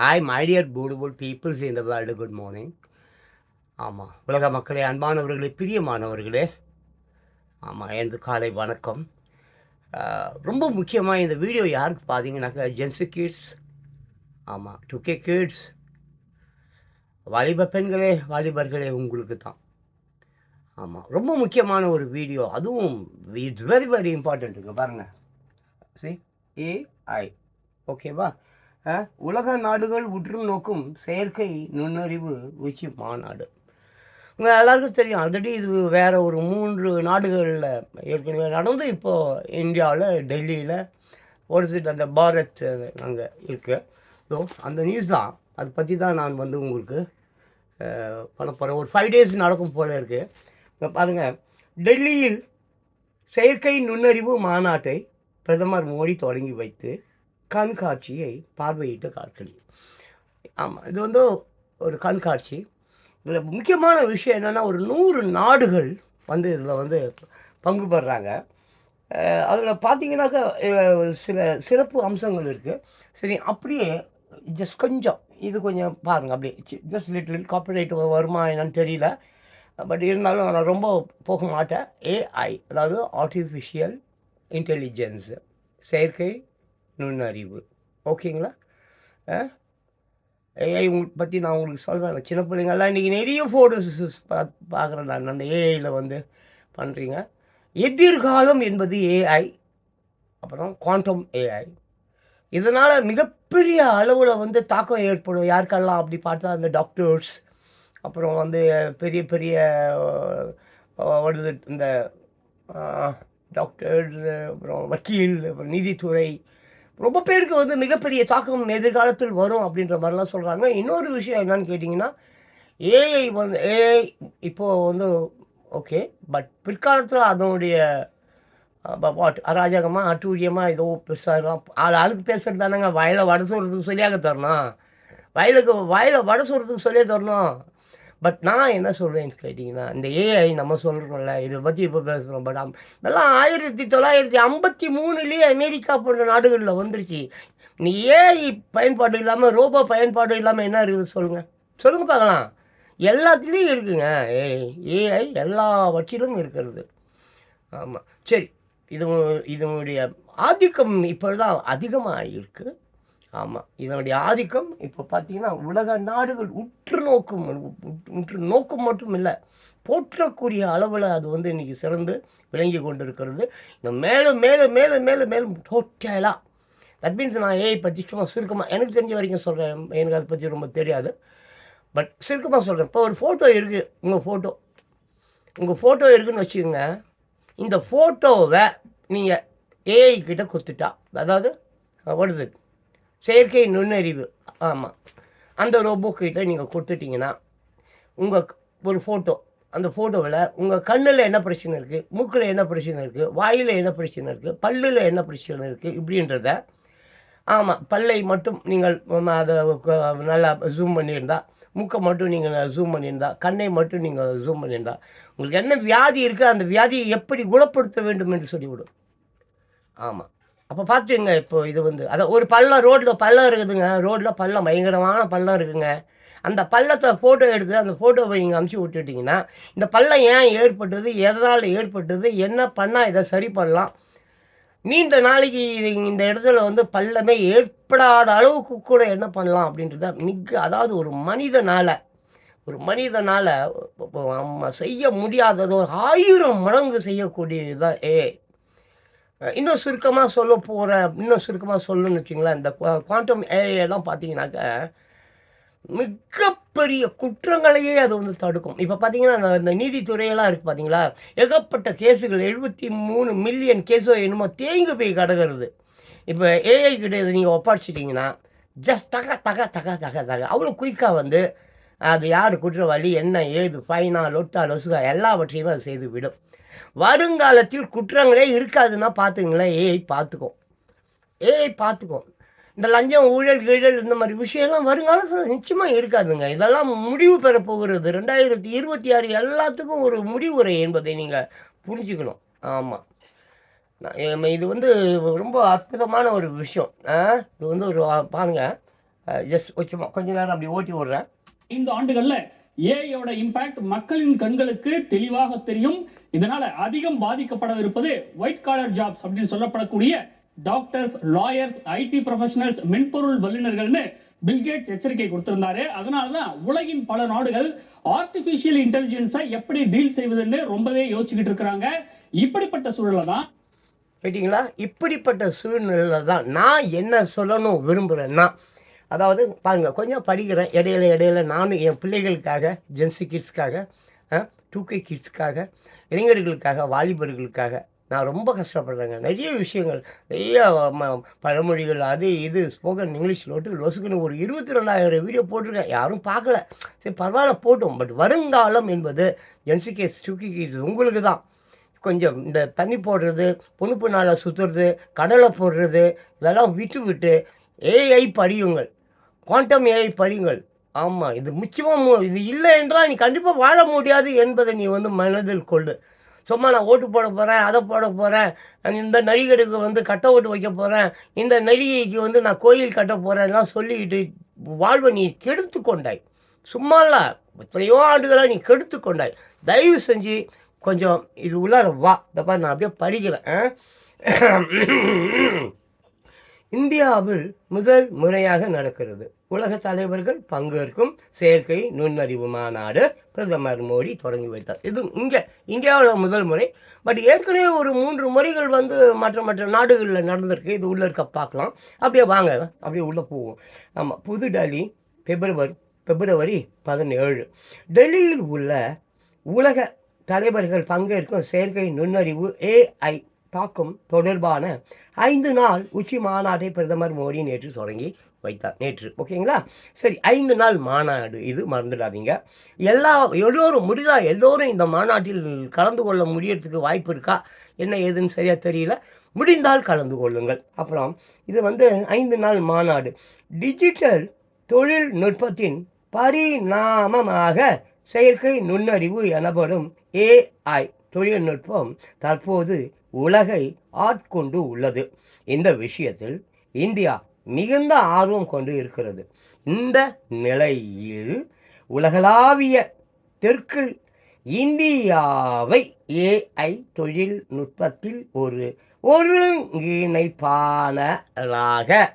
Hi my dear beautiful peoples இந்த world good morning ஆமாம் உலக மக்களே அன்பானவர்களே பிரியமானவர்களே. ஆமாம் எனது காலை வணக்கம். ரொம்ப முக்கியமாக இந்த வீடியோ யாருக்கு பார்த்தீங்கன்னாக்கா ஜென்ஸு கிட்ஸ் ஆமாம் டூ கே கிட்ஸ் வாலிப பெண்களே வாலிபர்களே உங்களுக்கு தான். ஆமாம் ரொம்ப முக்கியமான ஒரு வீடியோ. அதுவும் இட்ஸ் வெரி வெரி இம்பார்ட்டண்ட்டுங்க பாருங்கள் சி ஏஐ ஓகேவா உலக நாடுகள் உற்று நோக்கும் செயற்கை நுண்ணறிவு உச்சி மாநாடு. உங்கள் எல்லாருக்கும் தெரியும் ஆல்ரெடி இது வேறு ஒரு மூன்று நாடுகளில் ஏற்கனவே நடந்து இப்போது இந்தியாவில் டெல்லியில் ஒரு சில அந்த பாரத் அங்கே இருக்கு. ஸோ அந்த நியூஸ் தான். அதை பற்றி தான் நான் வந்து உங்களுக்கு பண்ண போகிறேன் ஒரு ஃபைவ் டேஸ் நடக்கும் போல இருக்குது இப்போ பாருங்கள் டெல்லியில் செயற்கை நுண்ணறிவு மாநாட்டை பிரதமர் மோடி தொடங்கி வைத்து கண்காட்சியை பார்வையிட்டு காட்களி ஆமாம் இது வந்து ஒரு கண்காட்சி. இதில் முக்கியமான விஷயம் என்னென்னா ஒரு நூறு நாடுகள் வந்து இதில் வந்து பங்கு பெறுறாங்க அதில் பார்த்தீங்கன்னாக்கா சில சிறப்பு அம்சங்கள் இருக்குது சரி அப்படியே ஜஸ்ட் கொஞ்சம் இது கொஞ்சம் பாருங்கள் அப்படியே ஜஸ்ட் லிட்டில் காப்பிரைட் வருமா என்னன்னு தெரியல. பட் இருந்தாலும் நான் ரொம்ப போக மாட்டேன். ஏஐ அதாவது ஆர்டிஃபிஷியல் இன்டெலிஜென்ஸு செயற்கை நுண்ணறிவு. ஓகேங்களா? ஏஐ பற்றி நான் உங்களுக்கு சொல்வேன் சின்ன பிள்ளைங்கள்லாம் இன்றைக்கி நிறைய ஃபோட்டோஸ் பா பார்க்குறேன் நான். அந்த ஏஐயில் வந்து பண்ணுறீங்க எதிர்காலம் என்பது ஏஐ அப்புறம் குவாண்டம் ஏஐ இதனால் மிகப்பெரிய அளவில் வந்து தாக்கம் ஏற்படும். யாருக்கெல்லாம் அப்படி பார்த்தா அந்த டாக்டர்ஸ் அப்புறம் வந்து பெரிய பெரிய வருது இந்த டாக்டர் அப்புறம் வக்கீல் அப்புறம் நீதித்துறை ரொம்ப பேருக்கு வந்து மிகப்பெரிய தாக்கம் எதிர்காலத்தில் வரும் அப்படின்ற மாதிரிலாம் சொல்கிறாங்க இன்னொரு விஷயம் என்னன்னு கேட்டிங்கன்னா ஏஐ வந்து ஏஐ இப்போது வந்து ஓகே பட் பிற்காலத்தில் அதனுடைய வாட் அராஜகமாக அட்டூழியமாக ஏதோ பெருசாக ஆள் ஆளுக்கு பேசுகிறது தானேங்க. வயலை வடை சொல்கிறதுக்கு சொல்லியாக தரணும். வயலுக்கு வயலை வடை சொல்கிறதுக்கு சொல்லியே தரணும். பட் நான் என்ன சொல்கிறேன்னு கேட்டிங்கன்னா இந்த ஏஐ நம்ம சொல்கிறோம்ல இதை பற்றி இப்போ பேசுகிறோம் பட் இதெல்லாம் um, ஆயிரத்தி தொள்ளாயிரத்தி ஐம்பத்தி மூணுலேயே அமெரிக்கா போன்ற நாடுகளில் வந்துருச்சு. நீ ஏஐ பயன்பாடு இல்லாமல் ரோபோ பயன்பாடு இல்லாமல் என்ன இருக்குது சொல்லுங்கள் சொல்லுங்கள் பார்க்கலாம். எல்லாத்துலேயும் இருக்குங்க ஏஐ ஏஐ எல்லாவற்றிலும் இருக்கிறது. ஆமாம் சரி. இது இதனுடைய ஆதிக்கம் இப்பொழுதுதான் அதிகமாக இருக்குது ஆமாம் இதனுடைய ஆதிக்கம் இப்போ பார்த்தீங்கன்னா உலக நாடுகள் உற்று நோக்கும் உற்று நோக்கம் மட்டும் இல்லை போற்றக்கூடிய அளவில் அது வந்து இன்றைக்கி சிறந்து விளங்கி கொண்டு இருக்கிறது இன்னும் மேலும் மேலும் மேலும் மேலும் மேலும் டோட்டலாக தட் மீன்ஸ் நான் ஏஐ பற்றி சும்மா சுருக்கமாக எனக்கு தெரிஞ்ச வரைக்கும் சொல்கிறேன் எனக்கு அதை பற்றி ரொம்ப தெரியாது. பட் சுருக்கமாக சொல்கிறேன் இப்போ ஒரு ஃபோட்டோ இருக்குது உங்கள் ஃபோட்டோ உங்கள் ஃபோட்டோ இருக்குன்னு வச்சுக்கோங்க. இந்த ஃபோட்டோவை நீங்கள் ஏஐ கிட்ட கொடுத்துட்டா. அதாவது வாட் இஸ் இட் செயற்கை நுண்ணறிவு. ஆமாம் அந்த ரோபோக்கிட்ட நீங்கள் கொடுத்துட்டிங்கன்னா உங்கள் ஒரு ஃபோட்டோ அந்த ஃபோட்டோவில் உங்கள் கண்ணில் என்ன பிரச்சனை இருக்குது மூக்கில் என்ன பிரச்சனை இருக்குது வாயில் என்ன பிரச்சனை இருக்குது பல்லில் என்ன பிரச்சனை இருக்குது இப்படின்றத ஆமாம் பல்லை மட்டும் நீங்கள் அதை நல்லா ஜூம் பண்ணியிருந்தால் மூக்கை மட்டும் நீங்கள் ஜூம் பண்ணியிருந்தா கண்ணை மட்டும் நீங்கள் ஜூம் பண்ணியிருந்தா உங்களுக்கு என்ன வியாதி இருக்குது அந்த வியாதியை எப்படி குணப்படுத்த வேண்டும் என்று சொல்லிவிடும். ஆமாம் அப்போ பார்த்துங்க இப்போ இது வந்து அதை ஒரு பள்ளம் ரோட்டில் பள்ளம் இருக்குதுங்க ரோட்டில் பள்ளம் பயங்கரமான பள்ளம் இருக்குங்க. அந்த பள்ளத்தை ஃபோட்டோ எடுத்து அந்த ஃபோட்டோவை நீங்கள் அமுச்சு விட்டுட்டிங்கன்னா இந்த பள்ளம் ஏன் ஏற்பட்டது எதனால் ஏற்பட்டது என்ன பண்ணால் இதை சரி பண்ணலாம்? நீண்ட நாளைக்கு இது இந்த இடத்துல வந்து பள்ளமே ஏற்படாத அளவுக்கு கூட என்ன பண்ணலாம் அப்படின்றத மிக அதாவது ஒரு மனிதனால் ஒரு மனிதனால் நம்ம செய்ய முடியாதது ஒரு ஆயிரம் மடங்கு செய்யக்கூடியது தான் ஏ இன்னும் சுருக்கமாக சொல்ல போகிறேன் இன்னும் சுருக்கமாக சொல்லணும்னு வச்சுங்களேன் இந்த குவாண்டம் ஏஐ எல்லாம் பார்த்தீங்கன்னாக்க மிகப்பெரிய குற்றங்களையே அது வந்து தடுக்கும். இப்போ பார்த்தீங்கன்னா இந்த- நீதித்துறையெல்லாம் இருக்குது பார்த்தீங்களா ஏகப்பட்ட கேஸுகள் எழுபத்தி மூணு மில்லியன் கேஸோ என்னமோ தேங்கி போய் கிடக்கிறது. இப்போ ஏஐ கிட்ட இதை நீங்கள் ஒப்பாடிச்சிட்டிங்கன்னா ஜஸ்ட் தக தக தக தக தக. அவ்வளோ குயிக்காக வந்து அது யார் குற்றவாளி என்ன ஏது ஃபைனா லொட்டா லொசுகா எல்லாவற்றையும் அது செய்து விடும். வருங்காலத்தில் குற்றங்களே இருக்காதுன்னா பார்த்துங்களேன் ஏஐ பார்த்துக்கும் ஏஐ பார்த்துக்கும் இந்த லஞ்சம் ஊழல் கீழல் இந்த மாதிரி விஷயம்லாம் வருங்காலத்தில் நிச்சயமாக இருக்காதுங்க. இதெல்லாம் முடிவு பெற போகிறது. ரெண்டாயிரத்தி இருபத்தி ஆறு எல்லாத்துக்கும் ஒரு முடிவுரை என்பதை நீங்கள் புரிஞ்சுக்கணும். ஆமாம் இது வந்து ரொம்ப அற்புதமான ஒரு விஷயம். இது வந்து ஒரு பாருங்கள் ஜஸ்ட் கொஞ்சமாக கொஞ்ச நேரம் அப்படி ஓட்டி விடுறேன். இந்த ஆண்டுகளில் ஏஐயோட இம்பாக்ட் மக்களின் கண்களுக்கு தெளிவாக தெரியும். இதனால அதிகம் பாதிக்கப்படவிருப்பது ஒயிட் காலர் ஜாப்ஸ் அப்படின்னு சொல்லப்படக்கூடிய டாக்டர்ஸ் லாயர்ஸ் ஐடி ப்ரொஃபஷனல்ஸ் மென்பொருள் வல்லுநர்கள்னு பில்கேட்ஸ் எச்சரிக்கை கொடுத்திருந்தாரு. அதனால தான் உலகின் பல நாடுகள் ஆர்டிபிஷியல் இன்டெலிஜென்ஸை எப்படி டீல் செய்வதுன்னு ரொம்பவே யோசிச்சுக்கிட்டு இருக்கிறாங்க. இப்படிப்பட்ட சூழலை தான் ரைட்டிங்களா இப்படிப்பட்ட சூழ்நிலையில் தான் நான் என்ன சொல்லணும் விரும்புகிறேன்னா அதாவது பாருங்கள் கொஞ்சம் படிக்கிறேன் இடையில இடையில நானும் என் பிள்ளைகளுக்காக ஜென்சி கிட்ஸ்க்காக டூகே கிட்ஸ்க்காக இளைஞர்களுக்காக வாலிபர்களுக்காக நான் ரொம்ப கஷ்டப்படுறேங்க. நிறைய விஷயங்கள் நிறைய ம- பழமொழிகள் அது இது ஸ்போக்கன் இங்கிலீஷ் நோட்டு லொசுக்குன்னு ஒரு இருபத்தி ரெண்டாயிரம் வீடியோ போட்டிருக்கேன். யாரும் பார்க்கல. சரி பரவாயில்ல போட்டோம். பட் வருங்காலம் என்பது ஜென்சி கேஸ் டூக்கி கிட்ஸ் உங்களுக்கு தான் கொஞ்சம் இந்த தண்ணி போடுறது பொண்ணுப்பு நாளை சுற்றுறது கடலை போடுறது இதெல்லாம் விட்டு விட்டு ஏஐ படியுங்கள். குவாண்டம் ஏஐ படிங்கள் ஆமாம் இது முக்கியமாக இது இல்லை என்றால் நீ கண்டிப்பாக வாழ முடியாது என்பதை நீ வந்து மனதில் கொள்ளு. சும்மா நான் ஓட்டு போட போகிறேன் அதை போட போகிறேன் இந்த நடிகருக்கு வந்து கட்ட ஓட்டு வைக்க போகிறேன் இந்த நடிகைக்கு வந்து நான் கோயில் கட்ட போகிறேன்லாம் சொல்லிக்கிட்டு வாழ்வை நீ கெடுத்து கொண்டாய். சும்மா இல்லை எத்தனையோ ஆண்டுகளாக நீ கெடுத்து கொண்டாய். தயவு செஞ்சு கொஞ்சம் இது உள்ளார வா. இந்த நான் அப்படியே படிக்கிறேன் ஆ? இந்தியாவில் முதல் முறையாக நடக்கிறது. உலக தலைவர்கள் பங்கேற்கும் செயற்கை நுண்ணறிவு மாநாடு பிரதமர் மோடி தொடங்கி வைத்தார். இது இங்கே இந்தியாவில் முதல் முறை. பட் ஏற்கனவே ஒரு மூன்று முறைகள் வந்து மற்ற மற்ற நாடுகளில் நடந்திருக்கு. இது உள்ளே இருக்க பார்க்கலாம். அப்படியே வாங்க அப்படியே உள்ளே போவோம். ஆமாம் புது டெல்லி பிப்ரவரி பிப்ரவரி பதினேழு. டெல்லியில் உள்ள உலக தலைவர்கள் பங்கேற்கும் செயற்கை நுண்ணறிவு ஏஐ தாக்கம் தொடர்பான ஐந்து நாள் உச்சி மாநாட்டை பிரதமர் மோடி நேற்று தொடங்கி வைத்தார் நேற்று. ஓகேங்களா? சரி ஐந்து நாள் மாநாடு இது மறந்துடாதீங்க. எல்லா எல்லோரும் முடிதா எல்லோரும் இந்த மாநாட்டில் கலந்து கொள்ள முடியறதுக்கு வாய்ப்பு இருக்கா? என்ன ஏதுன்னு சரியாக தெரியல. முடிந்தால் கலந்து கொள்ளுங்கள். அப்புறம் இது வந்து ஐந்து நாள் மாநாடு. டிஜிட்டல் தொழில்நுட்பத்தின் பரிணாமமாக செயற்கை நுண்ணறிவு எனப்படும் ஏஐ தொழில்நுட்பம் தற்போது உலகை ஆட்கொண்டு உள்ளது. இந்த விஷயத்தில் இந்தியா மிகுந்த ஆர்வம் கொண்டு இருக்கிறது. இந்த நிலையில் உலகளாவிய தெற்கில் இந்தியாவை ஏஐ தொழில்நுட்பத்தில் ஒரு ஒருங்கிணைப்பாளராக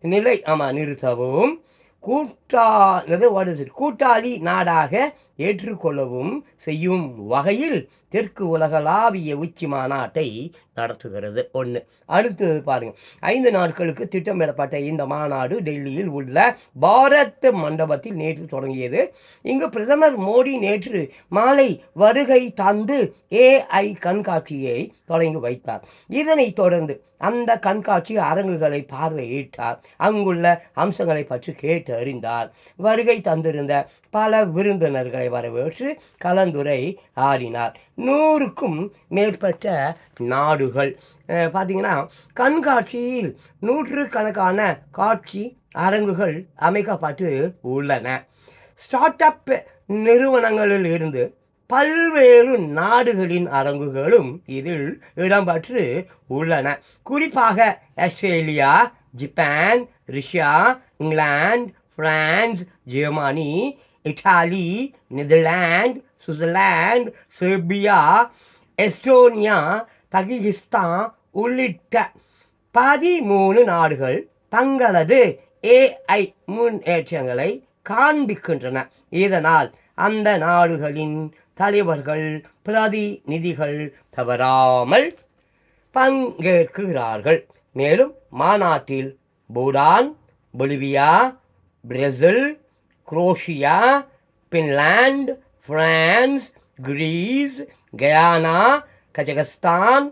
நிலை ஆமாம் நிறுத்தவும். கூட்டானது வருது கூட்டாளி நாடாக ஏற்றுக்கொள்ளவும் செய்யும் வகையில் தெற்கு உலகளாவிய உச்சி மாநாட்டை நடத்துகிறது. ஒன்று அடுத்தது பாருங்கள் ஐந்து நாட்களுக்கு திட்டமிடப்பட்ட இந்த மாநாடு டெல்லியில் உள்ள பாரத் மண்டபத்தில் நேற்று தொடங்கியது. இங்கு பிரதமர் மோடி நேற்று மாலை வருகை தந்து ஏஐ கண்காட்சியை தொடங்கி வைத்தார். இதனைத் தொடர்ந்து அந்த கண்காட்சி அரங்குகளை பார்வையிட்டார். அங்குள்ள அம்சங்களை பற்றி கேட்டு அறிந்தார். வருகை தந்திருந்த பல விருந்தினர்களை வரவேற்று கலந்துரை ஆடினார். நூறுக்கும் மேற்பட்ட நாடுகள். பார்த்தீங்கன்னா கண்காட்சியில் நூற்றுக்கணக்கான காட்சி அரங்குகள் அமைக்கப்பட்டு உள்ளன. ஸ்டார்ட் அப் நிறுவனங்களில் இருந்து பல்வேறு நாடுகளின் அரங்குகளும் இதில் இடம்பெற்று உள்ளன. குறிப்பாக Australia Japan Russia England France Germany Italy Netherlands Switzerland Serbia Estonia Tajikistan உள்ளிட்ட பதிமூணு நாடுகள் தங்களது ஏஐ முன்னேற்றங்களை காண்பிக்கின்றன. இதனால் அந்த நாடுகளின் தலைவர்கள் பிரதிநிதிகள் தவறாமல் பங்கேற்கிறார்கள். மேலும் மாநாட்டில் Bhutan Bolivia Brazil Croatia Finland France Greece Guyana Kazakhstan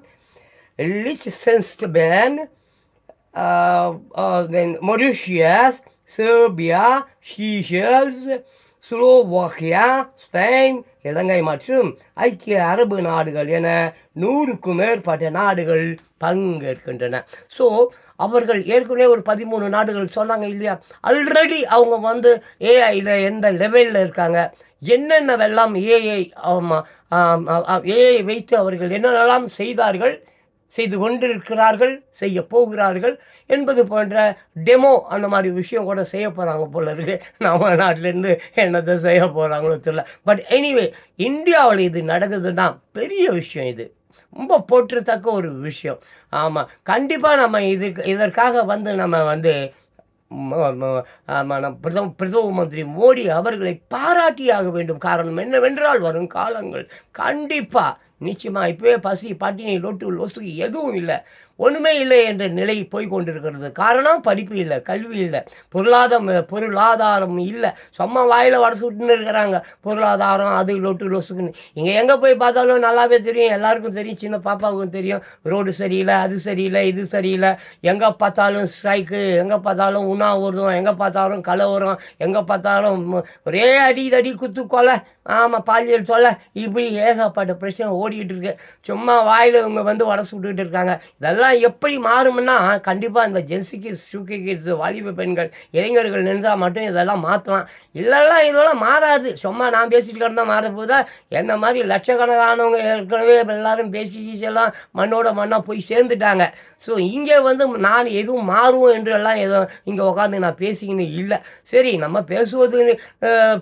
Liechtenstein uh, uh, then Mauritius, Serbia, Seychelles, Slovakia Spain Ilangai மற்றும் ஐக்கிய அரபு நாடுகள் என நூறுக்கும் மேற்பட்ட நாடுகள் பங்கேற்கின்றன. ஸோ அவர்கள் ஏற்கனவே ஒரு பதிமூணு நாடுகள் சொன்னாங்க இல்லையா? ஆல்ரெடி அவங்க வந்து ஏஐயில் எந்த லெவலில் இருக்காங்க? என்னென்னவெல்லாம் ஏஐ ஏஐ வைத்து அவர்கள் என்னென்னலாம் செய்தார்கள்? செய்து கொண்டிருக்கிறார்கள் செய்ய போகிறார்கள் என்பது போன்ற டெமோ அந்த மாதிரி விஷயம் கூட செய்ய போகிறாங்க போல இருக்கு. நம்ம நாட்டிலேருந்து என்னத்தை செய்ய போகிறாங்களோ தெரியல. பட் எனிவே இந்தியாவில் இது நடக்குதுன்னா பெரிய விஷயம் இது. ரொம்ப போற்றத்தக்க ஒரு விஷயம். ஆமாம் கண்டிப்பாக நம்ம இதுக்கு இதற்காக வந்து நம்ம வந்து பிரதம பிரதம மந்திரி மோடி அவர்களை பாராட்டியாக வேண்டும். காரணம் என்னவென்றால் வரும் காலங்கள் கண்டிப்பாக நிச்சயமாக இப்போவே பசி பட்டினி லொட்டு லொசுக்கு எதுவும் இல்லை. ஒன்றுமே இல்லை என்ற நிலை போய்கொண்டிருக்கிறது காரணம் படிப்பு இல்லை கல்வி இல்லை. பொருளாதாரம் பொருளாதாரம் இல்லை. சும்மா வாயில் வட சுட்டுன்னு இருக்கிறாங்க. பொருளாதாரம் அது லொட்டு லொசுக்குன்னு இங்கே எங்கே போய் பார்த்தாலும் நல்லாவே தெரியும். எல்லாருக்கும் தெரியும். சின்ன பாப்பாவுக்கும் தெரியும். ரோடு சரியில்லை அது சரியில்லை இது சரியில்லை. எங்கே பார்த்தாலும் ஸ்ட்ரைக்கு எங்கே பார்த்தாலும் உண்ணாவிரதம் எங்கே பார்த்தாலும் கலவரம் எங்கே பார்த்தாலும் ஒரே அடி தடி குத்து கொலை. ஆமாம் பாலியல் சொல்ல இப்படி ஏகப்பட்ட பிரச்சனை ஓடிக்கிட்டு இருக்கு. சும்மா வாயில் இவங்க வந்து வடை சுட்டுக்கிட்டு இருக்காங்க. இதெல்லாம் எப்படி மாறும்னா கண்டிப்பாக இந்த ஜென்சிக்கு கிட்ஸ் கிட்ஸ் வாலிப பெண்கள் இளைஞர்கள் நினைச்சா மட்டும் இதெல்லாம் மாற்றலாம் இல்லைல்லாம் இதெல்லாம் மாறாது. சும்மா நான் பேசிட்டு கிடந்தா மாற என்ன மாதிரி லட்சக்கணக்கானவங்க ஏற்கனவே எல்லாரும் பேசி எல்லாம் மண்ணோட மண்ணாக போய் சேர்ந்துட்டாங்க. ஸோ இங்கே வந்து நான் எதுவும் மாறுவோம் என்று எல்லாம் எதுவும் இங்கே உட்காந்து நான் பேசிக்கின்னு இல்லை. சரி நம்ம பேசுவது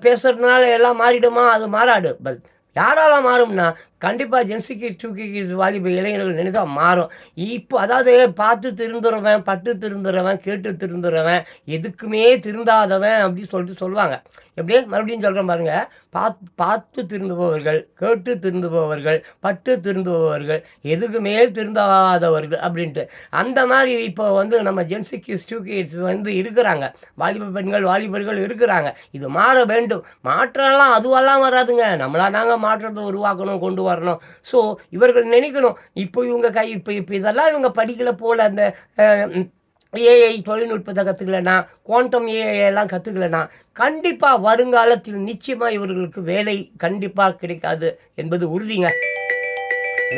பேசுறதுனால எல்லாம் மாறிடுமா? அது மாறாடு பட் யாரால மாறும்னா கண்டிப்பாக ஜென்சிக்கு டூக்கி கீஸ் வாலிப இளைஞர்கள் நினைத்தா மாறும். இப்போ அதாவது பார்த்து திருந்துறவன் பட்டு திருந்துறவன் கேட்டு திருந்துறவன் எதுக்குமே திருந்தாதவன் அப்படின்னு சொல்லிட்டு சொல்லுவாங்க. எப்படியே மறுபடியும் சொல்கிறேன் பாருங்க. பார்த்து பார்த்து திருந்துபவர்கள் கேட்டு திருந்துபவர்கள் பட்டு திருந்துபவர்கள் எதுக்குமே திருந்தாதவர்கள் அப்படின்ட்டு. அந்த மாதிரி இப்போ வந்து நம்ம ஜென்சிக்கு ஸ்டூகிட்ஸ் வந்து இருக்கிறாங்க. வாலிப பெண்கள் வாலிபர்கள் இருக்கிறாங்க. இது மாற வேண்டும். மாற்றம்லாம் அதுவெல்லாம் வராதுங்க. நம்மளாக நாங்கள் மாற்றத்தை உருவாக்கணும் கொண்டு வரணும். ஸோ இவர்கள் நினைக்கணும். இப்போ இவங்க கை இப்போ இப்போ இதெல்லாம் இவங்க படிக்கல போல அந்த ஏஐ தொழில்நுட்பத்தை கற்றுக்கலனா குவாண்டம் ஏஐ எல்லாம் கற்றுக்கலனா கண்டிப்பாக வருங்காலத்தில் நிச்சயமாக இவர்களுக்கு வேலை கண்டிப்பாக கிடைக்காது என்பது உறுதிங்க.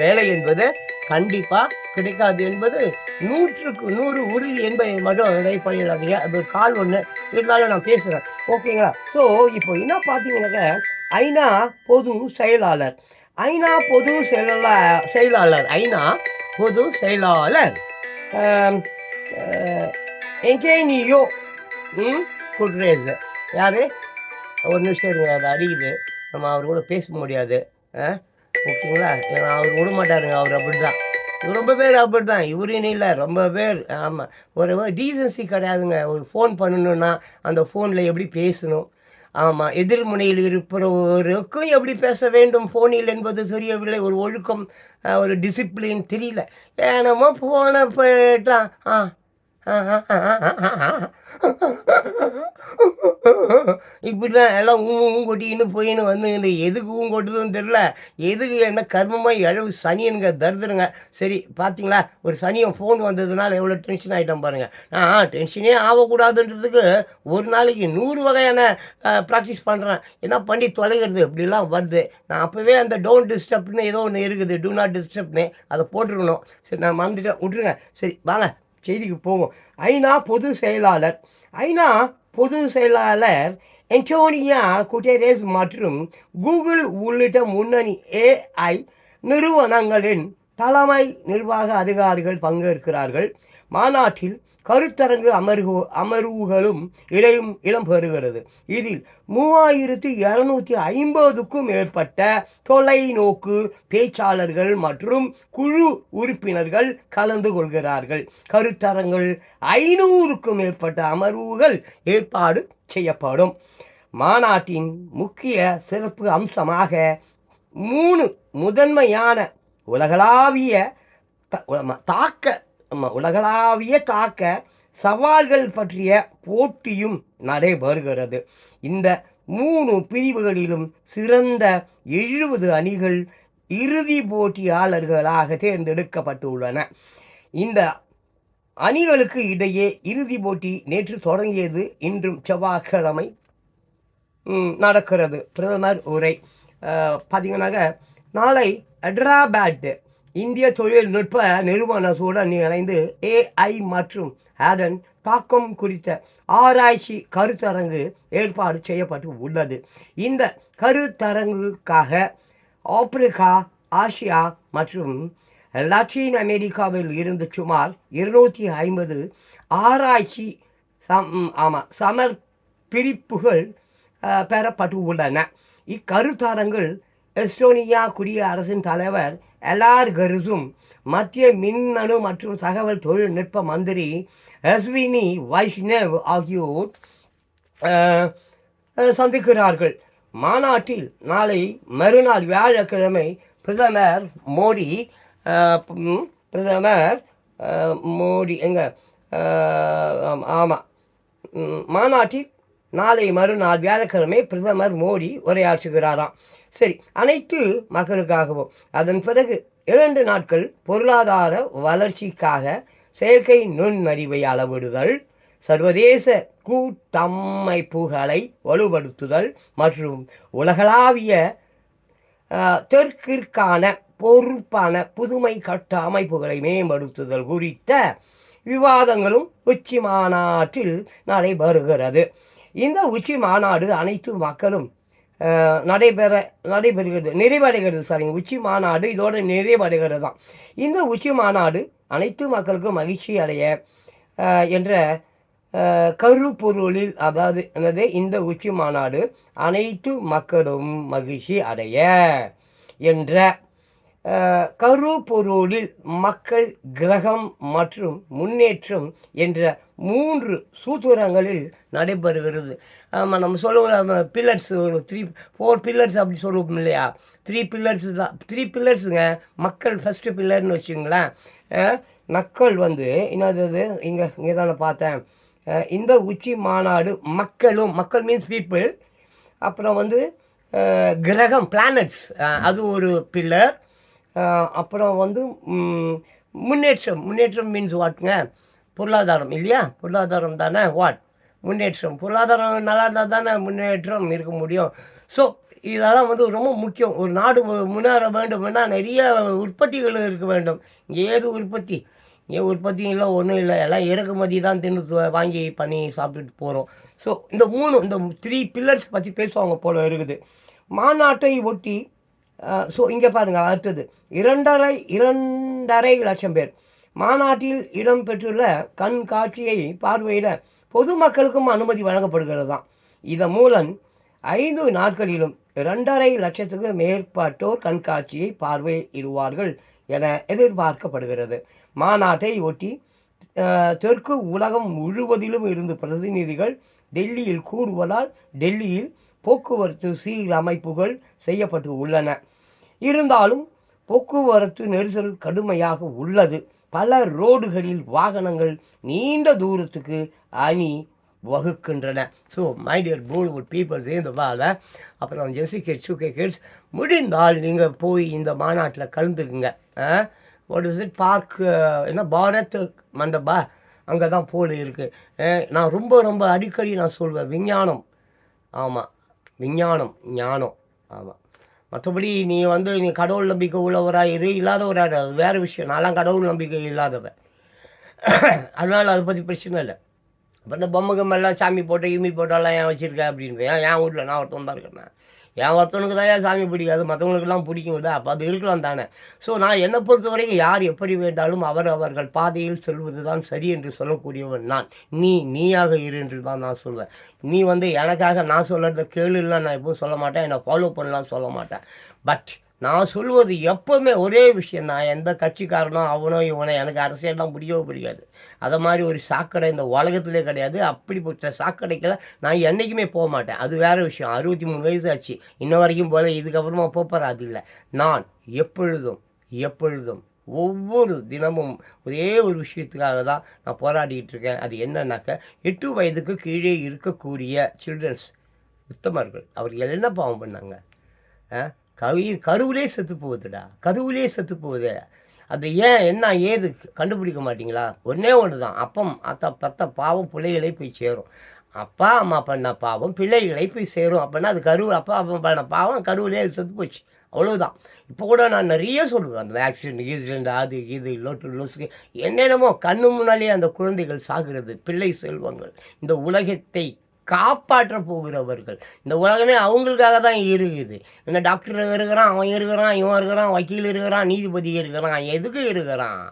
வேலை என்பது கண்டிப்பாக கிடைக்காது என்பது நூற்றுக்கு நூறு உறுதி என்பதை மட்டும் நினை பண்ணிடாதீங்க. அது ஒரு கால் ஒன்று இருந்தாலும் நான் பேசுகிறேன் ஓகேங்களா? ஸோ இப்போ என்ன பார்த்தீங்கன்னாக்க ஐநா பொது செயலாளர். ஐநா பொது செயலாளர் செயலாளர் ஐநா பொது செயலாளர். என்கேனியோ ம் குட்ரேஸ். யார்? ஒரு நிமிஷம் இருங்க அது அடிக்குது. நம்ம அவர் கூட பேச முடியாது. ஆ ஓகேங்களா? ஏன்னா அவர் விட மாட்டாருங்க அவர் அப்படி தான் ரொம்ப பேர் அப்படி தான் இவரின் இல்லை ரொம்ப பேர் ஆமாம் ஒரு டீசன்சி கிடையாதுங்க. ஒரு ஃபோன் பண்ணணுன்னா அந்த ஃபோனில் எப்படி பேசணும்? ஆமாம் எதிர்முனையில் இருப்பவருக்கும் எப்படி பேச வேண்டும்? ஃபோனில் என்பது தெரியவில்லை. ஒரு ஒழுக்கம் ஒரு டிசிப்ளின் தெரியல. ஏனமோ ஃபோனை போயிட்டான் ஆ இப்படி தான் எல்லாம் ஊமும் ஊ கொட்டிக்கின்னு போயின்னு வந்து இந்த எதுக்கு ஊ கொட்டுதுன்னு தெரில எதுக்கு என்ன கர்மமாக இழவு சனியனுங்க தருதுருங்க. சரி பார்த்தீங்களா ஒரு சனியன் ஃபோன் வந்ததுனால எவ்வளோ டென்ஷன் ஆகிட்டோம் பாருங்கள் நான் டென்ஷனே ஆகக்கூடாதுன்றதுக்கு ஒரு நாளைக்கு நூறு வகையான ப்ராக்டிஸ் பண்ணுறேன் என்ன பண்ணி தொலைகிறது? இப்படிலாம் வருது. நான் அப்போவே அந்த டோன்ட் டிஸ்டர்ப்னு ஏதோ ஒன்று இருக்குது. டூ நாட் டிஸ்டர்ப்னு அதை போட்டுருக்கணும். சரி நான் மறந்துட்டேன். விட்ருங்க சரி வாங்க. செய்திக்கு போவோம் ஐநா பொது செயலாளர் ஐநா பொது செயலாளர் என்டோனியா குட்டேரேஸ் மற்றும் கூகுள் உள்ளிட்ட முன்னணி ஏஐ நிறுவனங்களின் தலைமை நிர்வாக அதிகாரிகள் பங்கேற்கிறார்கள். மாநாட்டில் கருத்தரங்கு அமர்வு அமர்வுகளும் இடையும் இடம்பெறுகிறது இதில் மூவாயிரத்து இரநூத்தி ஐம்பதுக்கும் மேற்பட்ட தொலைநோக்கு பேச்சாளர்கள் மற்றும் குழு உறுப்பினர்கள் கலந்து கொள்கிறார்கள். கருத்தரங்கள் ஐநூறுக்கும் மேற்பட்ட அமர்வுகள் ஏற்பாடு செய்யப்படும். மாநாட்டின் முக்கிய சிறப்பு அம்சமாக மூணு முதன்மையான உலகளாவிய த- தாக்க ஆமாம் உலகளாவிய தாக்க சவால்கள் பற்றிய போட்டியும் நடைபெறுகிறது. இந்த மூணு பிரிவுகளிலும் சிறந்த எழுபது அணிகள் இறுதி போட்டியாளர்களாக தேர்ந்தெடுக்கப்பட்டுள்ளன. இந்த அணிகளுக்கு இடையே இறுதி போட்டி நேற்று தொடங்கியது இன்றும் செவ்வாய்க்கிழமை நடக்கிறது. பிரதமர் உரை அஹ், பார்த்தீங்கன்னாக்க நாளை ஹைதராபாத் இந்திய தொழில்நுட்ப நிறுவனத்துடன் இணைந்து ஏஐ மற்றும் அதன் தாக்கம் குறித்த ஆராய்ச்சி கருத்தரங்கு ஏற்பாடு செய்யப்பட்டு உள்ளது. இந்த கருத்தரங்குக்காக ஆப்பிரிக்கா ஆசியா மற்றும் லத்தீன் அமெரிக்காவில் இருந்து சுமார் இருநூற்றி ஐம்பது ஆராய்ச்சி சம் ஆமாம் சமர் பிரிப்புகள் பெறப்பட்டு உள்ளன. இக்கருத்தரங்கில் எஸ்டோனியா குடியரசின் தலைவர் எலார் கருசும் மத்திய மின்னணு மற்றும் தகவல் தொழில்நுட்ப மந்திரி அஸ்வினி வைஷ்ணவ் ஆகியோர் சந்திக்கிறார்கள். மாநாட்டில் நாளை மறுநாள் வியாழக்கிழமை பிரதமர் மோடி பிரதமர் மோடி எங்க ஆமாம் மாநாட்டில் நாளை மறுநாள் வியாழக்கிழமை பிரதமர் மோடி உரையாற்றுகிறாராம். சரி அனைத்து மக்களுக்காகவும் அதன் பிறகு இரண்டு நாட்கள் பொருளாதார வளர்ச்சிக்காக செயற்கை நுண்ணறிவை அளவிடுதல் சர்வதேச கூட்டமைப்புகளை வலுப்படுத்துதல் மற்றும் உலகளாவிய தெற்கிற்கான பொறுப்பான புதுமை கட்ட அமைப்புகளை மேம்படுத்துதல் குறித்த விவாதங்களும் உச்சி மாநாட்டில் நடைபெறுகிறது. இந்த உச்சி மாநாடு அனைத்து மக்களும் நடைபெற நடைபெறுகிறது. நிறைவடைகிறது சரிங்க உச்சி மாநாடு இதோட நிறைவடைகிறது தான் இந்த உச்சி மாநாடு அனைத்து மக்களுக்கும் மகிழ்ச்சி அடைய என்ற கருப்பொருளில் அதாவது என்னது இந்த உச்சி மாநாடு அனைத்து மக்களும் மகிழ்ச்சி அடைய என்ற கருப்பொருளில் மக்கள் கிரகம் மற்றும் முன்னேற்றம் என்ற மூன்று சூத்திரங்களில் நடைபெறுகிறது. ஆமாம் நம்ம சொல்லுவோம் பில்லர்ஸ் ஒரு த்ரீ ஃபோர் பில்லர்ஸ் அப்படி சொல்லுவோம் இல்லையா? த்ரீ பில்லர்ஸ் தான். த்ரீ பில்லர்ஸுங்க மக்கள் ஃபஸ்ட்டு பில்லர்னு வச்சுங்களேன் மக்கள் வந்து என்னது இங்கே இங்கே தானே பார்த்தேன். இந்த உச்சி மாநாடு மக்களும் மக்கள் மீன்ஸ் பீப்புள் அப்புறம் வந்து கிரகம் பிளானட்ஸ் அது ஒரு பில்லர் அப்புறம் வந்து முன்னேற்றம். முன்னேற்றம் மீன்ஸ் வாட்டுங்க பொருளாதாரம் இல்லையா? பொருளாதாரம் தானே வாட் முன்னேற்றம். பொருளாதாரம் நல்லா இருந்தால் தானே முன்னேற்றம் இருக்க முடியும். ஸோ இதெல்லாம் வந்து ரொம்ப முக்கியம். ஒரு நாடு முன்னேற வேண்டும்னா நிறைய உற்பத்திகள் இருக்க வேண்டும். ஏது உற்பத்தி? ஏன் உற்பத்தி இல்லை ஒன்றும் இல்லை. எல்லாம் இறக்குமதி தான் தின்னு வாங்கி பண்ணி சாப்பிட்டுட்டு போகிறோம் ஸோ இந்த மூணு இந்த த்ரீ பில்லர்ஸ் பற்றி பேசுவாங்க போல் இருக்குது. மாநாட்டை ஒட்டி ஸோ இங்கே பாருங்கள் அடுத்தது. இரண்டரை இரண்டரை லட்சம் பேர். மாநாட்டில் இடம்பெற்றுள்ள கண்காட்சியை பார்வையிட பொதுமக்களுக்கும் அனுமதி வழங்கப்படுகிறது தான். இதன் மூலம் ஐந்து நாட்களிலும் இரண்டரை லட்சத்துக்கு மேற்பட்டோர் கண்காட்சியை பார்வையிடுவார்கள் என எதிர்பார்க்கப்படுகிறது. மாநாட்டை ஒட்டி தெற்கு உலகம் முழுவதிலும் இருந்து பிரதிநிதிகள் டெல்லியில் கூடுவதால் டெல்லியில் போக்குவரத்து சீரமைப்புகள் செய்யப்பட்டு உள்ளன. இருந்தாலும் போக்குவரத்து நெரிசல் கடுமையாக உள்ளது. பல ரோடுகளில் வாகனங்கள் நீண்ட தூரத்துக்கு அணி வகுக்கின்றன. So my dear Bollywood peoples இந்த வாழ. அப்புறம் ஜெசி கிட்ஸ் சுகே கிட்ஸ் முடிந்தால் நீங்கள் போய் இந்த மாநாட்டில் கலந்துக்குங்க. வாட் இஸ் இட் பார்க் என்ன? பாரத் மண்டபா? அங்கே தான் போல் இருக்குது நான் ரொம்ப ரொம்ப அடிக்கடி நான் சொல்வேன் விஞ்ஞானம். ஆமாம் விஞ்ஞானம் ஞானம். ஆமாம் மற்றபடி நீ வந்து நீ கடவுள் நம்பிக்கை உள்ளவராக இரு இல்லாதவராக அது வேறு விஷயம். நான்லாம் கடவுள் நம்பிக்கை இல்லாதவன். அதனால் அதை பற்றி பிரச்சனை இல்லை. அப்போ இந்த பொம்மை கம்மெல்லாம் சாமி போட்டு இமி போட்டெல்லாம் ஏன் வச்சுருக்க அப்படின்னு ஏன் என் வீட்டில் நான் ஒருத்தன் தான் இருக்கேன் என் ஒருத்தனுக்கு தான் ஏன் சாமி பிடிக்காது? மற்றவங்களுக்கெல்லாம் பிடிக்கும் இல்லை அப்போ அது இருக்கலாம் தானே. ஸோ நான் என்னை பொறுத்த வரைக்கும் யார் எப்படி வேண்டாலும் அவர் அவர்கள் பாதையில் செல்வது தான் சரி என்று சொல்லக்கூடியவன் நான். நீ நீயாக இரு என்று தான் நான் சொல்வேன். நீ வந்து எனக்காக நான் சொல்கிறத கேளுலாம் நான் எப்பவும் சொல்ல மாட்டேன். என்னை ஃபாலோ பண்ணலாம் சொல்ல மாட்டேன். பட் நான் சொல்வது எப்போவுமே ஒரே விஷயம் தான். எந்த கட்சிக்காரனோ அவனோ இவனோ எனக்கு அரசியல்லாம் பிடிக்கவே பிடிக்காது. அதை மாதிரி ஒரு சாக்கடை இந்த உலகத்திலே கிடையாது. அப்படிப்பட்ட சாக்கடைக்கெல்லாம் நான் என்றைக்குமே போக மாட்டேன். அது வேறு விஷயம். அறுபத்தி மூணு வயசு ஆச்சு. இன்ன வரைக்கும் போல இதுக்கப்புறமா போப்பார் அது இல்லை. நான் எப்பொழுதும் எப்பொழுதும் ஒவ்வொரு தினமும் ஒரே ஒரு விஷயத்துக்காக தான் நான் போராடிக்கிட்டு இருக்கேன். அது என்னன்னாக்க எட்டு வயதுக்கு கீழே இருக்கக்கூடிய சில்ட்ரன்ஸ் உத்தமர்கள். அவர்கள் என்ன பாவம் பண்ணாங்க? கவி கருவிலே செத்து போகுதுடா. கருவிலே செத்து போகுது. அது ஏன் என்ன ஏது கண்டுபிடிக்க மாட்டிங்களா? ஒன்றே ஒன்று தான் அப்பம் அத்த பத்த பாவம் பிள்ளைகளை போய் சேரும். அப்பா அம்மா பண்ண பாவம் பிள்ளைகளை போய் சேரும். அப்படின்னா அது கரு அப்பா அம்மா பண்ண பாவம் கருவிலே செத்து போச்சு. அவ்வளோதான் இப்போ கூட நான் நிறைய சொல்லுவேன். அந்த ஆக்சிடென்ட் கீசிடென்ட் அது இது லோட்டு லொசுக்கு. என்னென்னமோ கண்ணு முன்னாலேயே அந்த குழந்தைகள் சாகிறது பிள்ளை செல்வங்கள். இந்த உலகத்தை காப்பாற்ற போகிறவர்கள் இந்த உலகமே அவங்களுக்காக தான் இருக்குது இந்த டாக்டர் இருக்கிறான் அவன் இருக்கிறான் இவன் இருக்கிறான் வக்கீல் இருக்கிறான் நீதிபதி இருக்கிறான் எதுக்கு இருக்கிறான்?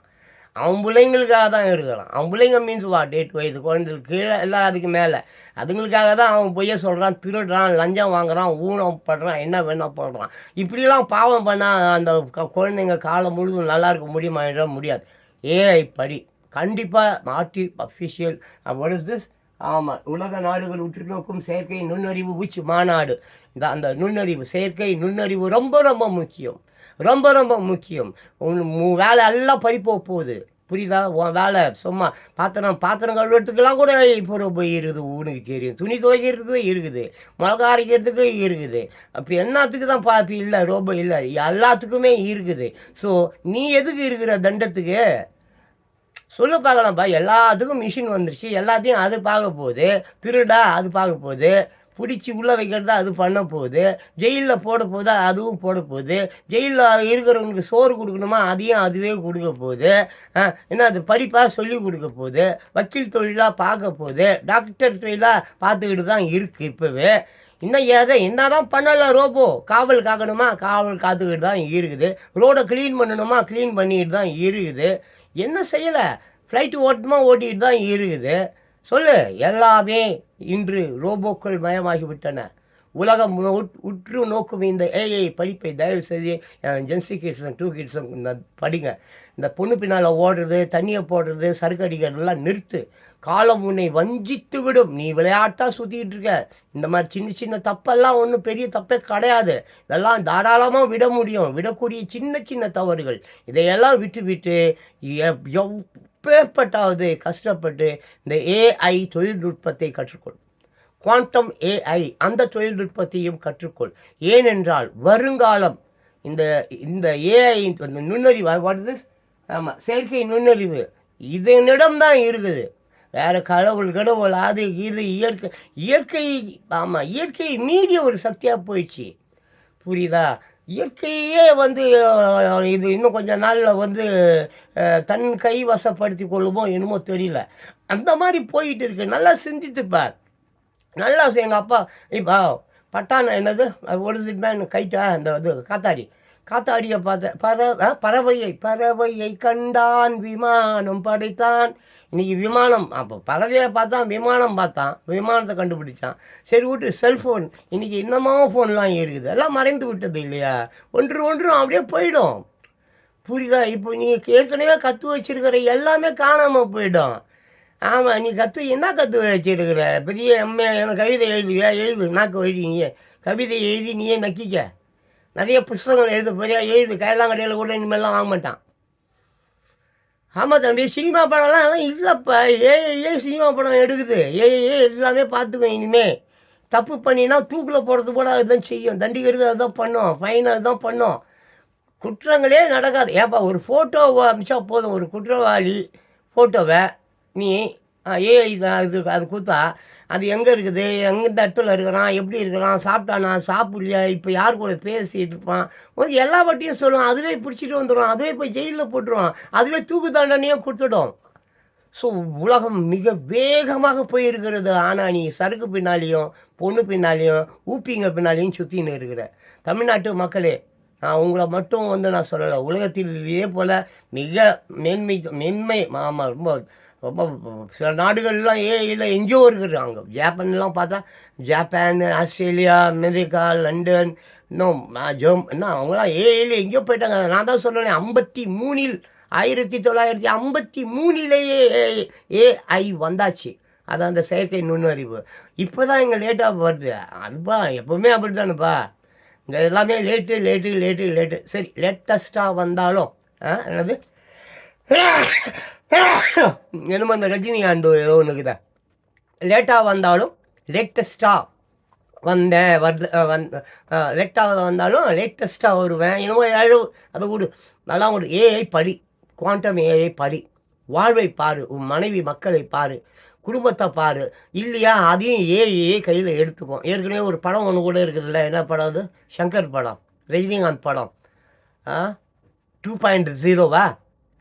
அவன் பிள்ளைங்களுக்காக தான் இருக்கிறான். அவன் பிள்ளைங்க மீன்ஸ் வா டேட் வயது குழந்தைகளுக்கு கீழே எல்லாம் அதுக்கு மேலே. அதுங்களுக்காக தான் அவன் பொய்ய சொல்கிறான் திருடுறான் லஞ்சம் வாங்குறான் ஊனம் படுறான் என்ன வேணா பண்ணுறான் இப்படிலாம் பாவம் பண்ணால் அந்த குழந்தைங்க காலம் முழுதும் நல்லா இருக்க முடியுமா? என்றால் முடியாது. ஏஐ படி. கண்டிப்பாக மாற்றி அஃபிஷியல் வாட் இஸ் திஸ் ஆமாம் உலக நாடுகள் உற்று நோக்கும் செயற்கை நுண்ணறிவு உச்சி மாநாடு. இந்த அந்த நுண்ணறிவு செயற்கை நுண்ணறிவு ரொம்ப ரொம்ப முக்கியம். ரொம்ப ரொம்ப முக்கியம். உன் வேலை எல்லாம் பறிப்போ போகுது. புரியுதா? உன் வேலை சும்மா பாத்திரம் பாத்திரம் கழுவுறதுக்கெல்லாம் கூட இப்போ ரொம்ப இருக்குது உனக்கு தெரியும் துணி துவைக்கிறதுக்கு இருக்குது மிளகா அரைக்கிறதுக்கு இருக்குது அப்போ என்னத்துக்கு தான் பாப்பி இல்லை ரொம்ப இல்லை எல்லாத்துக்குமே இருக்குது ஸோ நீ எதுக்கு இருக்கிற தண்டத்துக்கு? சொல்லு பார்க்கலாம்ப்பா. எல்லாத்துக்கும் மிஷின் வந்துருச்சு. எல்லாத்தையும் அது பார்க்க போகுது. திருடா அது பார்க்க போகுது. பிடிச்சி உள்ளே வைக்கிறதா அது பண்ண போகுது. ஜெயிலில் போட போதா அதுவும் போட போகுது. ஜெயிலில் இருக்கிறவங்களுக்கு சோறு கொடுக்கணுமா அதையும் அதுவே கொடுக்க போகுது. என்ன அது படிப்பாக சொல்லி கொடுக்க போகுது. வக்கீல் தொழிலாக பார்க்க போகுது. டாக்டர் தொழிலாக பார்த்துக்கிட்டு தான் இருக்குது இப்போவே. இன்னும் எதை என்ன தான் பண்ணலாம் ரோபோ? காவல் காக்கணுமா? காவல் காத்துக்கிட்டு தான் இருக்குது. ரோடை க்ளீன் பண்ணணுமா? க்ளீன் பண்ணிக்கிட்டு தான் இருக்குது. என்ன செய்யலை? ஃப்ளைட்டு ஓட்டமா ஓட்டிகிட்டு தான் இருக்குது. சொல்லு எல்லாமே இன்று ரோபோக்கள் மயமாகிவிட்டன. உலகம் உட்- உற்று நோக்கும் இந்த ஏஐ படிப்பை தயவு செய்து ஜென்சி கிட்ஸும் டூ கிட்ஸும் படிங்க. இந்த பொண்ணு பின்னால் ஓடுறது தண்ணியை போடுறது சறுக்கு அடிக்கிறதெல்லாம் நிறுத்து. காலம் உன்னை வஞ்சித்து விடும். நீ விளையாட்டாக சுற்றிக்கிட்டு இருக்க. இந்த மாதிரி சின்ன சின்ன தப்பெல்லாம் ஒன்றும் பெரிய தப்பே கிடையாது. இதெல்லாம் தாராளமாக விட முடியும். விடக்கூடிய சின்ன சின்ன தவறுகள். இதையெல்லாம் விட்டு விட்டு எ- எப்பேற்பட்டாவது கஷ்டப்பட்டு இந்த ஏஐ தொழில்நுட்பத்தை கற்றுக்கொள். குவாண்டம் ஏஐ அந்த தொழில்நுட்பத்தையும் கற்றுக்கொள். ஏனென்றால் வருங்காலம் இந்த இந்த ஏஐ நுண்ணறிவு வருது ஆமாம் செயற்கை நுண்ணறிவு. இதனிடம் தான் இருக்குது. வேறு கடவுள் கடவுள் அது இது இயற்கை இயற்கை ஆமாம் இயற்கை மீறிய ஒரு சக்தியாக போயிடுச்சு. புரியுதா? இயற்கையே வந்து இது இன்னும் கொஞ்ச நாளில் வந்து தன் கை வசப்படுத்தி கொள்ளுமோ என்னமோ தெரியல. அந்த மாதிரி போயிட்டு இருக்கு. நல்லா சிந்தித்துப்பார் நல்லா எங்கள் அப்பா இப்போ பட்டான என்னது? ஒரு மேன் கைட்டா அந்த இது காத்தாடி. காத்தாடியை பார்த்த பறவை பறவையை பறவையை கண்டான் விமானம் படைத்தான். இன்றைக்கி விமானம் அப்போ பறவையை பார்த்தான் விமானம் பார்த்தான் விமானத்தை கண்டுபிடிச்சான். சரி விட்டு செல்ஃபோன் இன்றைக்கி என்னமோ ஃபோன்லாம் இருக்குது எல்லாம் மறைந்து விட்டது இல்லையா? ஒன்று ஒன்றும் அப்படியே போயிடும். புரியுதா? இப்போ நீ ஏற்கனவே கற்று வச்சிருக்கிற எல்லாமே காணாமல் போயிடும். ஆமாம் நீ கற்று என்ன கற்று வச்சிருக்கிற? பெரிய எம்ஏ எனக்கு கவிதை எழுதுவியா? எழுது நாக்கு வழி நீ கவிதை எழுதி நீயே நக்கிக்க. நிறைய புஸ்தகங்கள் எழுத போறியா? எழுது கைலாங்கடையில் கூட இனிமேல்லாம் வாங்க மாட்டான். ஆமாம் தம்பி சினிமா படம்லாம் அதெல்லாம் இல்லைப்பா. ஏ ஏ சினிமா படம் எடுக்குது? ஏ ஏ எல்லாமே பார்த்துக்கோ இனிமேல் தப்பு பண்ணினா தூக்கில் போடுறது கூட அதுதான் செய்யும். தண்டிக்கிறது அதுதான் பண்ணும். ஃபைன் அதுதான் பண்ணும். குற்றங்களே நடக்காது. ஏப்பா ஒரு ஃபோட்டோவை அமிச்சா போதும். ஒரு குற்றவாளி ஃபோட்டோவை நீ ஏ இது அது அது கொடுத்தா அது எங்கே இருக்குது? எங்கே இந்த இடத்துல இருக்கிறான்? எப்படி இருக்கிறான்? சாப்பிட்டானா? சாப்பிடலையா? இப்போ யார் கூட பேசிகிட்டு இருப்பான்? வந்து எல்லாவற்றையும் சொல்லும் அதுவே பிடிச்சிட்டு வந்துடும் அதுவே போய் ஜெயிலில் போட்டுருவான். அதுவே தூக்கு தண்டனையும் கொடுத்துடும். ஸோ உலகம் மிக வேகமாக போயிருக்கிறது. ஆனால் நீ சறுக்கு பின்னாலேயும் பொண்ணு பின்னாலேயும் ஊப்பிங்க பின்னாலேயும் சுற்றின்னு இருக்கிற. தமிழ்நாட்டு மக்களே நான் உங்களை மட்டும் வந்து நான் சொல்லலை. உலகத்தில் இதே போல் மிக மேன்மை மேன்மை ஆமாம் ரொம்ப ரொம்ப சில நாடுகள்லாம் ஏ இல்லை எங்கேயோ இருக்கிறாங்க. ஜப்பான்லாம் பார்த்தா ஜப்பான் ஆஸ்திரேலியா அமெரிக்கா லண்டன் இன்னும் ஜெர்ம் என்ன அவங்களாம் ஏ இல்லை எங்கேயோ போயிட்டாங்க. நான் தான் சொல்கிறேன் ஐம்பத்தி மூணில் ஆயிரத்தி தொள்ளாயிரத்தி ஐம்பத்தி மூணிலேயே ஏஐ வந்தாச்சு. அதான் அந்த செயற்கை நுண்ணறிவு. இப்போ தான் இங்கே லேட்டாக வருது. அதுப்பா எப்போவுமே அப்படி தானேப்பா இந்த எல்லாமே லேட்டு லேட்டு லேட்டு லேட்டு. சரி லேட்டஸ்ட்டாக வந்தாலும் ஆ என்னது? என்னமோ அந்த ரஜினிகாந்த் ஏதோ ஒன்றுக்குதா லேட்டாக வந்தாலும் லேட்டஸ்ட்டாக வந்தேன் வருது வந் லேட்டாக வந்தாலும் லேட்டஸ்ட்டாக வருவேன். என்னமோ ஏழு அதை விடு. நல்லா ஒரு ஏஐ படி. குவாண்டம் ஏஐ படி. வாழ்வை பாரு. உன் மனைவி மக்களை பாரு. குடும்பத்தை பாரு. இல்லையா? அதையும் ஏஐயே கையில் எடுத்துப்போம் ஏற்கனவே ஒரு படம் ஒன்று கூட இருக்குதுல்ல. என்ன படம் அது? சங்கர் படம். ரஜினிகாந்த் படம். ஆ? டூ பாயிண்ட் ஜீரோவா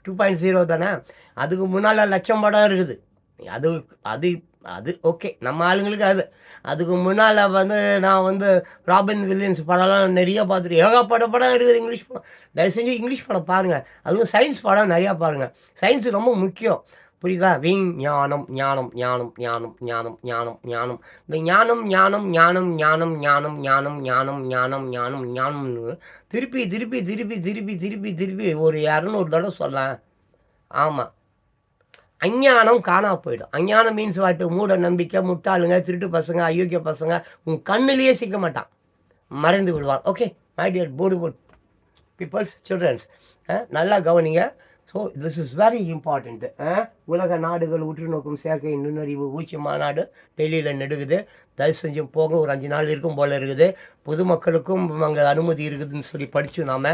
டூ பாயிண்ட் ஜீரோ தானே? அதுக்கு முன்னால் லட்சம் படம் இருக்குது அது அது அது ஓகே நம்ம ஆளுங்களுக்கு அது அதுக்கு முன்னால் வந்து நான் வந்து ராபின் வில்லியன்ஸ் படம்லாம் நிறைய பார்த்துட்டு ஏகப்பட்ட படம் இருக்குது இங்கிலீஷ் படம் தயவு செஞ்சு இங்கிலீஷ் படம் பாருங்கள் அதுவும் சயின்ஸ் படம் நிறையா பாருங்கள் சயின்ஸ் ரொம்ப முக்கியம் புரியுதா விங் ஞானம் ஞானம் ஞானம் ஞானம் ஞானம் ஞானம் ஞானம் இந்த ஞானம் ஞானம் ஞானம் ஞானம் ஞானம் ஞானம் ஞானம் ஞானம் ஞானம் ஞானம்னு திருப்பி திருப்பி திருப்பி திருப்பி திருப்பி திருப்பி ஒரு இரநூறு தடவை சொல்லலாம் ஆமாம் அஞ்ஞானம் காணா போயிடும். அஞ்ஞானம் மீன்ஸ் வாட்டு மூட நம்பிக்கை முட்டாளுங்க திருட்டு பசங்க அயோக்கிய பசங்க உன் கண்ணிலேயே சிக்க மாட்டான். மறைந்து விடுவான். Okay my dear board board peoples childrens நல்லா கவனிங்க. So this is very important உலக நாடுகள் உற்று நோக்கும் சேர்க்கை நுண்ணறிவு ஊச்சி மாநாடு டெல்லியில் நெடுகுது. தயவு செஞ்சு போக ஒரு அஞ்சு நாள் இருக்கும் போல் இருக்குது. பொதுமக்களுக்கும் அங்கே அனுமதி இருக்குதுன்னு சொல்லி படித்து நாம்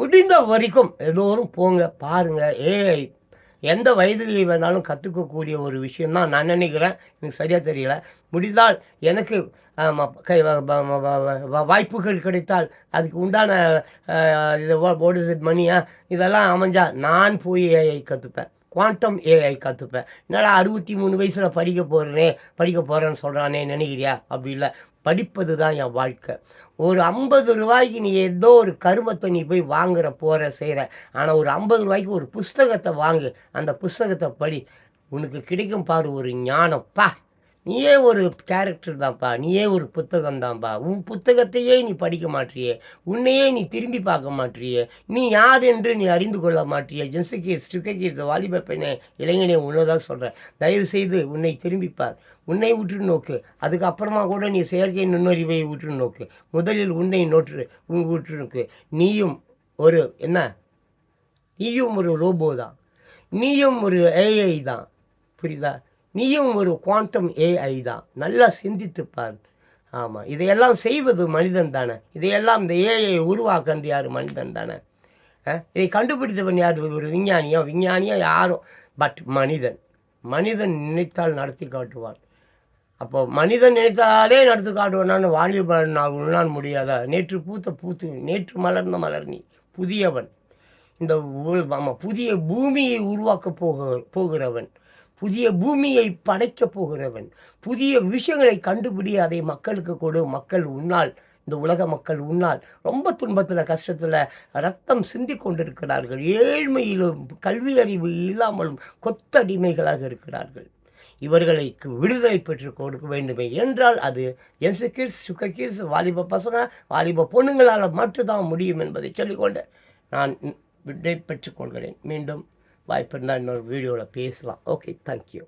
முடிந்த வரைக்கும் எல்லோரும் போங்க பாருங்கள் ஏய் எந்த வயதிலேயே வேணாலும் கற்றுக்கக்கூடிய ஒரு விஷயம்தான் நான் நினைக்கிறேன். எனக்கு சரியாக தெரியல. முடிந்தால் எனக்கு வாய்ப்புகள் கிடைத்தால் அதுக்கு உண்டான அஹ், இது மணியா இதெல்லாம் அமைஞ்சால் நான் போய் கற்றுப்பேன் குவாண்டம் ஏஐ கற்றுப்பேன் என்னடா அறுபத்தி மூணு வயசில் படிக்க போகிறேனே படிக்க போகிறேன்னு சொல்கிறானே நினைக்கிறியா? அப்படி இல்லை. படிப்பது தான் என் வாழ்க்கை. ஒரு ஐம்பது ரூபாய்க்கு நீ ஏதோ ஒரு கருமத்தை நீ போய் வாங்குற போகிற செய்கிற ஆனால் ஒரு ஐம்பது ரூபாய்க்கு ஒரு புஸ்தகத்தை வாங்கு. அந்த புஸ்தகத்தை படி. உனக்கு கிடைக்கும் பாரு ஒரு ஞானம். பா. நீயே ஒரு கேரக்டர் தான்ப்பா நீயே ஒரு புத்தகம் தான்ப்பா. உன் புத்தகத்தையே நீ படிக்க மாட்டியே உன்னையே நீ திரும்பி பார்க்க மாட்டியே நீ யார் என்று நீ அறிந்து கொள்ள மாட்டியே. ஜென்சிகேஸ் ஸ்டுகேஸ் வாலிப பெண்ணே இளைஞனே உன்னதான் சொல்கிறேன் தயவு செய்து உன்னை திரும்பிப்பார் உன்னை உற்று நோக்கு. அதுக்கப்புறமா கூட நீ செயற்கை நுண்ணறிவை உற்று நோக்கு. முதலில் உன்னை நோற்று உன் உற்று நோக்கு. நீயும் ஒரு என்ன? நீயும் ஒரு ரோபோ தான். நீயும் ஒரு ஏஐ தான். புரியுதா? நீயும் ஒரு குவாண்டம் ஏஐ தான். நல்லா சிந்தித்துப்பார் ஆமாம் இதையெல்லாம் செய்வது மனிதன் தானே. இதையெல்லாம் இந்த ஏஐ உருவாக்குறது யார்? மனிதன் தானே. இதை கண்டுபிடித்தவன் யார்? ஒரு விஞ்ஞானியோ? விஞ்ஞானியோ யாரோ பட் மனிதன். மனிதன் நினைத்தால் நடத்தி காட்டுவான். அப்போ மனிதன் நினைத்தாலே நடத்தி காட்டுவானான்னு வாலிபன் நான் முடியாதா? நேற்று பூத்த பூத்து நேற்று மலர்ந்த மலர் நீ. புதியவன். இந்த ஆமாம் புதிய பூமியை உருவாக்கப் போக போகிறவன். புதிய பூமியை படைக்கப் போகிறவன். புதிய விஷயங்களை கண்டுபிடி அதை மக்களுக்கு கொடு. மக்கள் உன்னால் இந்த உலக மக்கள் உன்னால் ரொம்ப துன்பத்தில் கஷ்டத்தில் ரத்தம் சிந்தி கொண்டிருக்கிறார்கள். ஏழ்மையிலும் கல்வி அறிவு இல்லாமலும் கொத்தடிமைகளாக இருக்கிறார்கள். இவர்களை விடுதலை பெற்றுக் கொடுக்க வேண்டுமே என்றால் அது என்சு கிட்ஸ் சுக்க கிட்ஸ் வாலிப பசங்க வாலிப பொண்ணுங்களால் மட்டும்தான் முடியும் என்பதை சொல்லிக்கொண்டு நான் விடை பெற்றுக்கொள்கிறேன் மீண்டும் வாய்ப்பு இருந்தால் இன்னொரு வீடியோவில் பேசலாம். Okay thank you